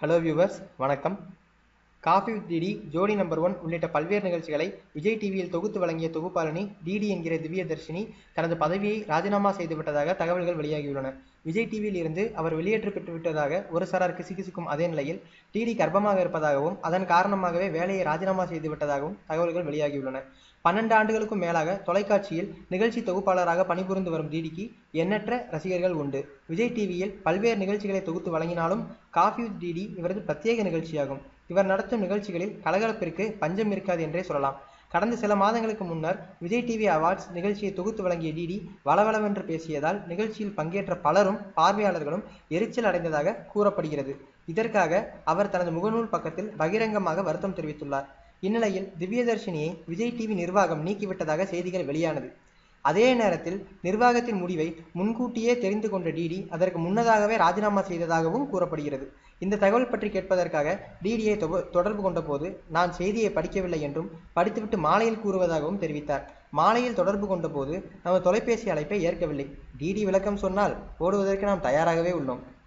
Hello viewers வணக்கம். Coffee with DD Jodi number one உள்ளிட்ட பல்வேறு நிகழ்ச்சிகளை விஜய் டிவியில் தொகுத்து வழங்கிய தொகுப்பாளனி டிடி என்கிற திவ்யதர்ஷினி தனது பதவியை ராஜினாமா செய்துவிட்டதாக தகவல்கள் வெளியாகியுள்ளன. விஜய் டிவியில் இருந்து அவர் வெளியேற்றப்பட்டு விட்டதாக ஒரு சாரார் கிசுகிசுக்கும் அதே நிலையில் டிடி கர்ப்பமாக இருப்பதாகவும் அதன் காரணமாகவே வேலையை ராஜினாமா செய்து விட்டதாகவும் தகவல்கள் வெளியாகியுள்ளன. பன்னெண்டு ஆண்டுகளுக்கும் மேலாக தொலைக்காட்சியில் நிகழ்ச்சி தொகுப்பாளராக பணிபுரிந்து வரும் டிடிக்கு எண்ணற்ற ரசிகர்கள் உண்டு. விஜய் டிவியில் பல்வேறு நிகழ்ச்சிகளை தொகுத்து வழங்கினாலும் காஃபி வித் டிடி இவரது பிரத்யேக நிகழ்ச்சியாகும். இவர் நடத்தும் நிகழ்ச்சிகளில் கலகலப்பிற்கு பஞ்சம் இருக்காது என்றே சொல்லலாம். கடந்த சில மாதங்களுக்கு முன்னர் விஜய் டிவி அவார்ட்ஸ் நிகழ்ச்சியை தொகுத்து வழங்கிய டிடி வளவளவென்று பேசியதால் நிகழ்ச்சியில் பங்கேற்ற பலரும் பார்வையாளர்களும் எரிச்சல் அடைந்ததாக கூறப்படுகிறது. இதற்காக அவர் தனது முகநூல் பக்கத்தில் பகிரங்கமாக வருத்தம் தெரிவித்துள்ளார். இந்நிலையில் திவ்யதர்ஷினியை விஜய் டிவி நிர்வாகம் நீக்கிவிட்டதாக செய்திகள் வெளியானது. அதே நேரத்தில் நிர்வாகத்தின் முடிவை முன்கூட்டியே தெரிந்து கொண்ட டிடி அதற்கு முன்னதாகவே ராஜினாமா செய்ததாகவும் கூறப்படுகிறது. இந்த தகவல் பற்றி கேட்பதற்காக டிடியை தொடர்பு கொண்டபோது நான் செய்தியை படிக்கவில்லை என்றும் படித்துவிட்டு மாலையில் கூறுவதாகவும் தெரிவித்தார். மாலையில் தொடர்பு கொண்டபோது நமது தொலைபேசி அழைப்பை ஏற்கவில்லை. டிடி விளக்கம் சொன்னால் ஓடுவதற்கு நாம் தயாராகவே உள்ளோம்.